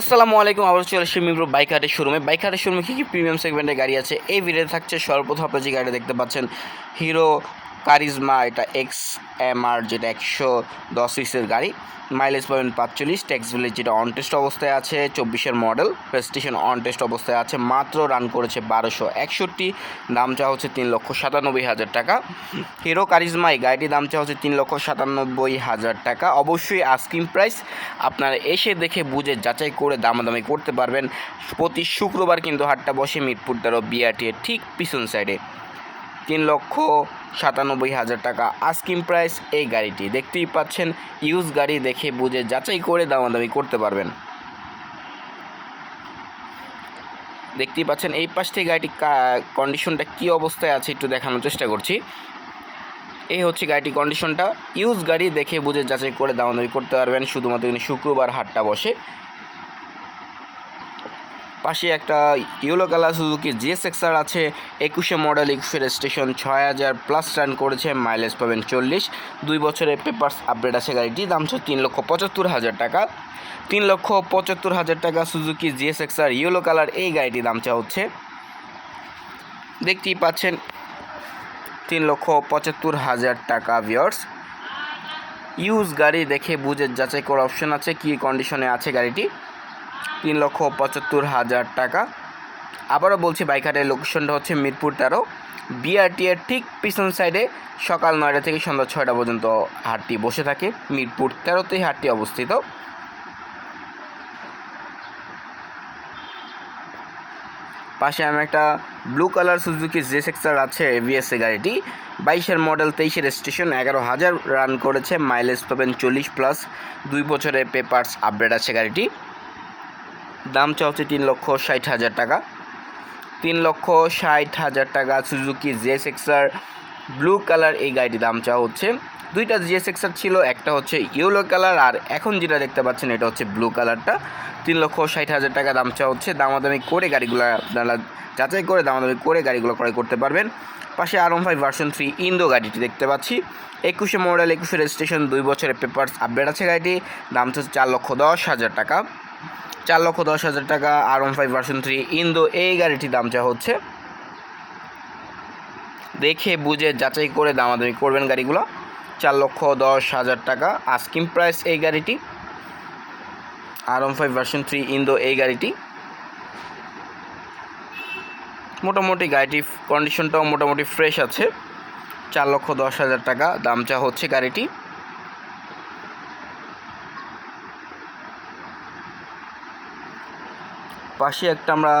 আসসালামু আলাইকুম আবার চলে এসেছি বাইক হাটের শোরুমে। বাইক হাটের শোরুমে কী কী প্রিমিয়াম সেগমেন্টের গাড়ি আছে? এই ভিডিওতে থাকছে সর্বপ্রথম আপনার যে গাড়ি দেখতে পাচ্ছেন হিরো কারিজমা, এটা এক্স এম আর যেটা একশো দশ সিক্সের গাড়ি। মাইলেজ পাবেন পাঁচচল্লিশ ট্যাক্স ভিলেজ যেটা অন টেস্ট অবস্থায় আছে, চব্বিশের মডেল রেজিস্ট্রেশন অন টেস্ট অবস্থায় আছে, মাত্র রান করেছে বারোশো একষট্টি, দাম চা হচ্ছে তিন লক্ষ সাতানব্বই হাজার টাকা। হিরো কারিজমা এই গাড়িটির দাম চা হচ্ছে তিন লক্ষ সাতানব্বই হাজার টাকা। অবশ্যই আস্কিং প্রাইস আপনারা এসে দেখে বুঝে যাচাই করে দামাদামি করতে পারবেন। প্রতি শুক্রবার কিন্তু হাটটা বসে মিরপুর তেরো বিআরটি ঠিক পিছন সাইডে তিন লক্ষ সাতানব্বই হাজার টাকা আস্কিং প্রাইস এই গাড়িটি। দেখতেই পাচ্ছেন ইউজ গাড়ি দেখে বুঝে যাচাই করে দামাদামি করতে পারবেন। দেখতেই পাচ্ছেন, এই পাশ থেকে গাড়িটি কন্ডিশনটা কী অবস্থায় আছে একটু দেখানোর চেষ্টা করছি। এই হচ্ছে গাড়িটির কন্ডিশনটা ইউজ গাড়ি দেখে বুঝে যাচাই করে দামাদামি করতে পারবেন, শুধুমাত্র শুক্রবার হাটটা বসে। পাশে একটা ইয়েলো কালার সুজুকি জিএসএক্সআর আছে। একুশে মডেল একুশে স্টেশন ছয় হাজার প্লাস রান করেছে মাইলেজ পাবেন চল্লিশ। দুই বছরের পেপার্স আপডেট আছে গাড়িটি, দাম হচ্ছে তিন লক্ষ পঁচাত্তর হাজার টাকা। তিন লক্ষ পঁচাত্তর হাজার টাকা সুজুকি জিএসএক্সআর ইয়েলো কালার এই গাড়িটি দাম চা হচ্ছে। দেখতেই পাচ্ছেন, তিন লক্ষ পঁচাত্তর হাজার টাকা ভিওর্স ইউজ গাড়ি দেখে বুঝে যাচাই করার অপশন আছে, কী কন্ডিশনে আছে গাড়িটি। তিন লক্ষ পঁচাত্তর হাজার টাকা। আবারও বলছি বাইক হাটের লোকেশনটা হচ্ছে মিরপুর তেরো। বিআরটি এর ঠিক পিছন সাইডে সকাল নয়টা থেকে সন্ধ্যা ছয়টা পর্যন্ত হাটটি বসে থাকে। মিরপুর তেরোতেই হাটটি অবস্থিত। পাশে আমি একটা ব্লু কালার সুজুকি জে সেক্সার আছে এভিএসএ গাড়িটি। বাইশের মডেল, তেইশের স্টেশন এগারো হাজার রান করেছে মাইলেজ পাবেন চল্লিশ প্লাস দুই বছরের পেপার্স আপডেট আছে গাড়িটি। দাম চা হচ্ছে তিন লক্ষ ষাট হাজার টাকা। তিন লক্ষ ষাট হাজার টাকা সুজুকি জে সেক্সার ব্লু কালার এই গাড়িটির দাম চা হচ্ছে। দুইটা জিএস সেক্সার ছিল, একটা হচ্ছে ইয়েলো কালার আর এখন যেটা দেখতে পাচ্ছেন এটা হচ্ছে ব্লু কালারটা তিন লক্ষ ষাট হাজার টাকা দাম চা হচ্ছে। দামাদামি করে গাড়িগুলো আপনারা যাচাই করে, দামাদামি করে গাড়িগুলো ক্রয় করতে পারবেন। পাশে R five version three Indo গাড়িটি দেখতে পাচ্ছি। একুশে মডেল একুশে রেজিস্ট্রেশন দুই বছরের পেপার্স আপডেট আছে গাড়িটি। দাম হচ্ছে চার লক্ষ দশ হাজার টাকা। চার লক্ষ দশ হাজার টাকা, R one five version three Indo এই গাড়িটির দাম চা হচ্ছে। দেখে, বুঝে, যাচাই করে দামাদামি করবেন গাড়িগুলো। চার লক্ষ দশ হাজার টাকা আস্কিং প্রাইস এই গাড়িটি। R one five version three Indo এই গাড়িটি। মোটামুটি গাড়িটির কন্ডিশনটাও মোটামুটি ফ্রেশ আছে। চার লক্ষ দশ হাজার টাকা দাম চা হচ্ছে গাড়িটি। পাশে একটা আমরা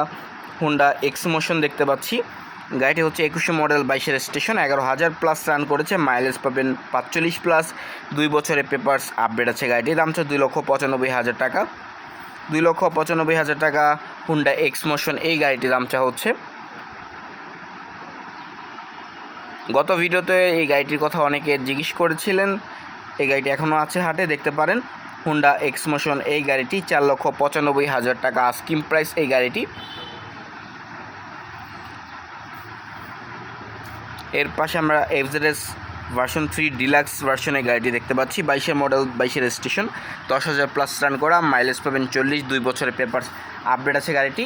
হুন্ডা এক্স মোশন দেখতে পাচ্ছি। গাড়িটি হচ্ছে একুশে মডেল, বাইশের স্টেশন এগারো হাজার প্লাস রান করেছে মাইলেজ পাবেন পাঁচচল্লিশ প্লাস দুই বছরের পেপার্স আপডেট আছে গাড়িটির দাম হচ্ছে দুই লক্ষ পঁচানব্বই হাজার টাকা। দুই লক্ষ পঁচানব্বই হাজার টাকা হুন্ডা এক্স মোশন এই গাড়িটির দামটা হচ্ছে। গত ভিডিওতে এই গাড়িটির কথা অনেকে জিজ্ঞেস করেছিলেন, এই গাড়িটি এখনও আছে হাটে, দেখতে পারেন। হুন্ডা এক্সমোশন এই গাড়িটি চার লক্ষ পঁচানব্বই হাজার টাকা স্কিম প্রাইস এই গাড়িটি। এর পাশে আমরা এফজেডএস ভার্সন থ্রি ডিলাক্স ভার্সনের গাড়িটি দেখতে পাচ্ছি। বাইশের মডেল বাইশের স্টেশন দশ হাজার প্লাস রান করা মাইলেজ পাবেন চল্লিশ, দুই বছরের পেপার আপডেট আছে গাড়িটি।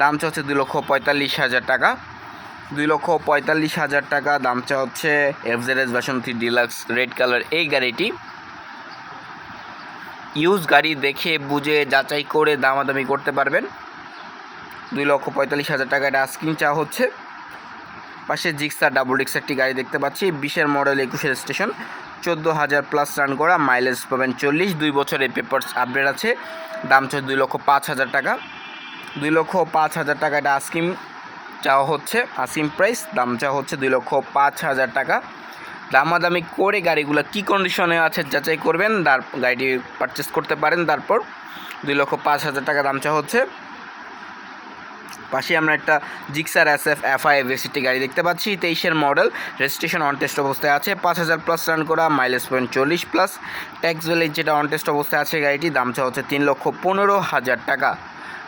দাম হচ্ছে দুই লক্ষ পঁয়তাল্লিশ হাজার টাকা। দুই লক্ষ পঁয়তাল্লিশ হাজার টাকা, দাম চা হচ্ছে FZS version three deluxe red colour এই গাড়িটি। ইউজ গাড়ি দেখে বুঝে যাচাই করে দামাদামি করতে পারবেন। দুই লক্ষ পঁয়তাল্লিশ হাজার টাকা আস্কিং চা হচ্ছে। পাশে জিক্সার ডাবল ডিক্স একটি গাড়ি দেখতে পাচ্ছি, বিশের মডেল একুশের স্টেশন। চোদ্দ হাজার প্লাস রান করা, মাইলেজ পাবেন চল্লিশ, দুই বছরের পেপার্স আপডেট আছে। দাম হচ্ছে দুই লক্ষ পাঁচ হাজার টাকা। দুই লক্ষ পাঁচ হাজার টাকা এটা আস্কিম চাওয়া হচ্ছে আস্কিম প্রাইস। দাম চাওয়া হচ্ছে দুই লক্ষ পাঁচ হাজার টাকা। দামাদামি করে গাড়িগুলো কি কন্ডিশনে আছে যাচাই করবেন, তার গাড়িটি পারচেস করতে পারেন, তারপর দুই লক্ষ পাঁচ হাজার টাকা দাম চা হচ্ছে। পাশে আমরা একটা Gixxer S F F I এভিসিটি গাড়ি দেখতে পাচ্ছি, তেইশের মডেল রেজিস্ট্রেশন অন টেস্ট অবস্থায় আছে, পাঁচ হাজার প্লাস রান করা মাইলেজ পয়েন্ট চল্লিশ প্লাস ট্যাক্স ভ্যালেজ যেটা অন টেস্ট অবস্থায় আছে গাড়িটি, দাম চা হচ্ছে তিন লক্ষ পনেরো হাজার টাকা।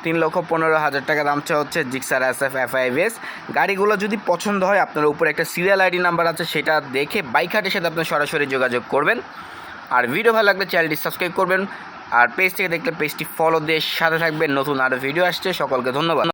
তিন লক্ষ পনেরো হাজার টাকা দাম চা হচ্ছে Gixxer S F F I S গাড়িগুলো যদি পছন্দ হয়, আপনার উপরে একটা সিরিয়াল আইডি নাম্বার আছে, সেটা দেখে বাইক হাটের সাথে আপনি সরাসরি যোগাযোগ করবেন। আর ভিডিও ভালো লাগলে চ্যানেলটি সাবস্ক্রাইব করবেন, আর পেজ থেকে দেখলে পেজটি ফলো দিয়ে সাথে থাকবেন, নতুন আরও ভিডিও আসছে, সকলকে ধন্যবাদ।